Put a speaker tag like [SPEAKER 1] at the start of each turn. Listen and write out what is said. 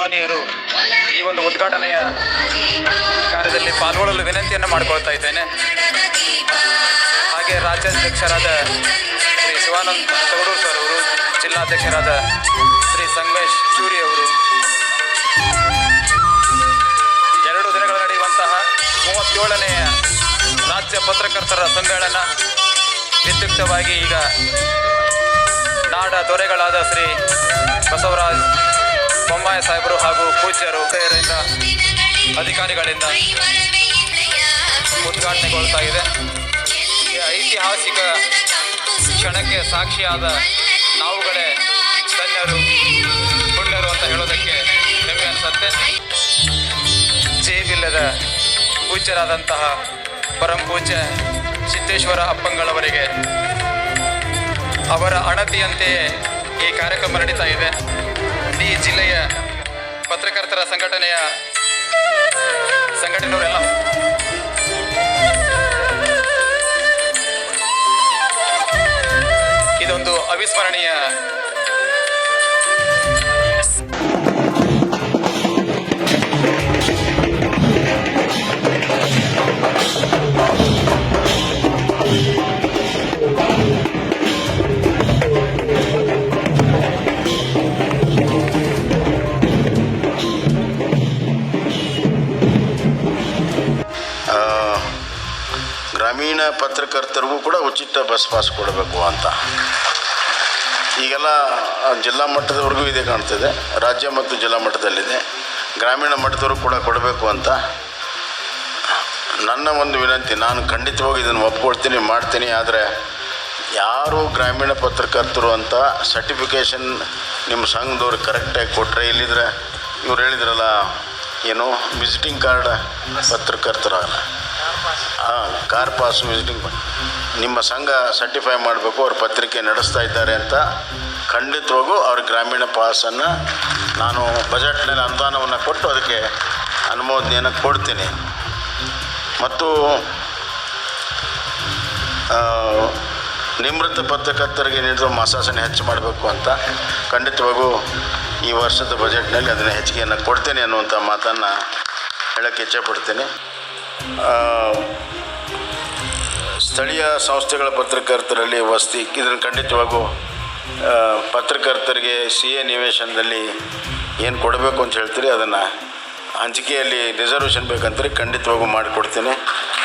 [SPEAKER 1] ಈ ಒಂದು ಉದ್ಘಾಟನೆಯ ಕಾರ್ಯದಲ್ಲಿ ಪಾಲ್ಗೊಳ್ಳಲು ವಿನಂತಿಯನ್ನು ಮಾಡಿಕೊಳ್ತಾ ಇದ್ದೇನೆ. ಹಾಗೆ ರಾಜ್ಯಾಧ್ಯಕ್ಷರಾದ ಶ್ರೀ ಶಿವಾನಂದ ತಗಡೂರು ಸರ್ ಅವರು, ಜಿಲ್ಲಾಧ್ಯಕ್ಷರಾದ ಶ್ರೀ ಸಂಗೇಶ್ ಚೂರಿ ಅವರು, ಎರಡು ದಿನಗಳ ನಡೆಯುವಂತಹ ಮೂವತ್ತೇಳನೆಯ ರಾಜ್ಯ ಪತ್ರಕರ್ತರ ಸಮ್ಮೇಳನ ವಿದ್ಯುಕ್ತವಾಗಿ ಈಗ ನಾಡ ದೊರೆಗಳಾದ ಶ್ರೀ ಬಸವರಾಜ್ ಬೊಮ್ಮಾಯಿ ಸಾಹೇಬರು ಹಾಗೂ ಪೂಜ್ಯರು ಸೇರಿಂದ ಅಧಿಕಾರಿಗಳಿಂದ ಉದ್ಘಾಟನೆಗೊಳ್ತಾ ಇದೆ. ಈ ಐತಿಹಾಸಿಕ ಕ್ಷಣಕ್ಕೆ ಸಾಕ್ಷಿಯಾದ ನಾವುಗಳೇ ಧನ್ಯರು, ಪುಣ್ಯರು ಅಂತ ಹೇಳೋದಕ್ಕೆ ಹೆಮ್ಮೆ ಅನಿಸುತ್ತೆ. ಜೇಬಿಲ್ಲದ ಪೂಜ್ಯರಾದಂತಹ ಪರಂ ಪೂಜ್ಯ ಸಿದ್ದೇಶ್ವರ ಅಪ್ಪಂಗಳವರಿಗೆ ಅವರ ಅಣತಿಯಂತೆಯೇ ಈ ಕಾರ್ಯಕ್ರಮ ನಡೀತಾ ಇದೆ. ಈ ಜಿಲ್ಲೆಯ ಪತ್ರಕರ್ತರ ಸಂಘಟನೆಯ ಸಂಘಟನೆಯವರೆಲ್ಲ. ಇದೊಂದು ಅವಿಸ್ಮರಣೀಯ
[SPEAKER 2] ಗ್ರಾಮೀಣ ಪತ್ರಕರ್ತರಿಗೂ ಕೂಡ ಉಚಿತ ಬಸ್ ಪಾಸ್ ಕೊಡಬೇಕು ಅಂತ. ಈಗೆಲ್ಲ ಜಿಲ್ಲಾ ಮಟ್ಟದವರೆಗೂ ಇದೆ ಕಾಣ್ತಿದೆ. ರಾಜ್ಯ ಮತ್ತು ಜಿಲ್ಲಾ ಮಟ್ಟದಲ್ಲಿದೆ. ಗ್ರಾಮೀಣ ಮಟ್ಟದವರು ಕೂಡ ಕೊಡಬೇಕು ಅಂತ. ನನ್ನ ಒಂದು ವಿನಂತಿ, ನಾನು ಖಂಡಿತವಾಗಿ ಇದನ್ನು ಒಪ್ಕೊಳ್ತೀನಿ, ಮಾಡ್ತೀನಿ, ಆದರೆ ಯಾರು ಗ್ರಾಮೀಣ ಪತ್ರಕರ್ತರು ಅಂತ ಸರ್ಟಿಫಿಕೇಷನ್ ನಿಮ್ಮ ಸಂಘದವ್ರು ಕರೆಕ್ಟಾಗಿ ಕೊಟ್ಟರೆ ಇಲ್ಲಿದ್ರೆ ಇವ್ರು ಹೇಳಿದ್ರಲ್ಲ, ಏನು ವಿಸಿಟಿಂಗ್ ಕಾರ್ಡ್ ಪತ್ರಕರ್ತರಾಗಲ್ಲ. ಹಾಂ ಕಾರ್ ಪಾಸ್ ವಿಸಿಟಿಂಗ್ ನಿಮ್ಮ ಸಂಘ ಸರ್ಟಿಫೈ ಮಾಡಬೇಕು, ಅವ್ರ ಪತ್ರಿಕೆ ನಡೆಸ್ತಾ ಇದ್ದಾರೆ ಅಂತ ಖಂಡಿತವಾಗೂ ಅವ್ರ ಗ್ರಾಮೀಣ ಪಾಸನ್ನು ನಾನು ಬಜೆಟ್ನಲ್ಲಿ ಅನುದಾನವನ್ನು ಕೊಟ್ಟು ಅದಕ್ಕೆ ಅನುಮೋದನೆಯನ್ನು ಕೊಡ್ತೀನಿ. ಮತ್ತು ನಿವೃತ್ತ ಪತ್ರಕರ್ತರಿಗೆ ನೀಡಿದ ಮಾಸಾಸನೆ ಹೆಚ್ಚು ಮಾಡಬೇಕು ಅಂತ ಖಂಡಿತವಾಗೂ ಈ ವರ್ಷದ ಬಜೆಟ್ನಲ್ಲಿ ಅದನ್ನು ಹೆಚ್ಚಿಗೆಯನ್ನು ಕೊಡ್ತೇನೆ ಅನ್ನುವಂಥ ಮಾತನ್ನು ಹೇಳೋಕ್ಕೆ ಇಚ್ಛೆಪಡ್ತೀನಿ. ಸ್ಥಳೀಯ ಸಂಸ್ಥೆಗಳ ಪತ್ರಕರ್ತರಲ್ಲಿ ವಸತಿ, ಇದನ್ನು ಖಂಡಿತವಾಗೂ ಪತ್ರಕರ್ತರಿಗೆ ಸಿ ಎ ನಿವೇಶನದಲ್ಲಿ ಏನು ಕೊಡಬೇಕು ಅಂತ ಹೇಳ್ತೀರಿ, ಅದನ್ನು ಹಂಚಿಕೆಯಲ್ಲಿ ರಿಸರ್ವೇಷನ್ ಬೇಕಂತಾರೆ ಖಂಡಿತವಾಗೂ ಮಾಡಿಕೊಡ್ತೀನಿ.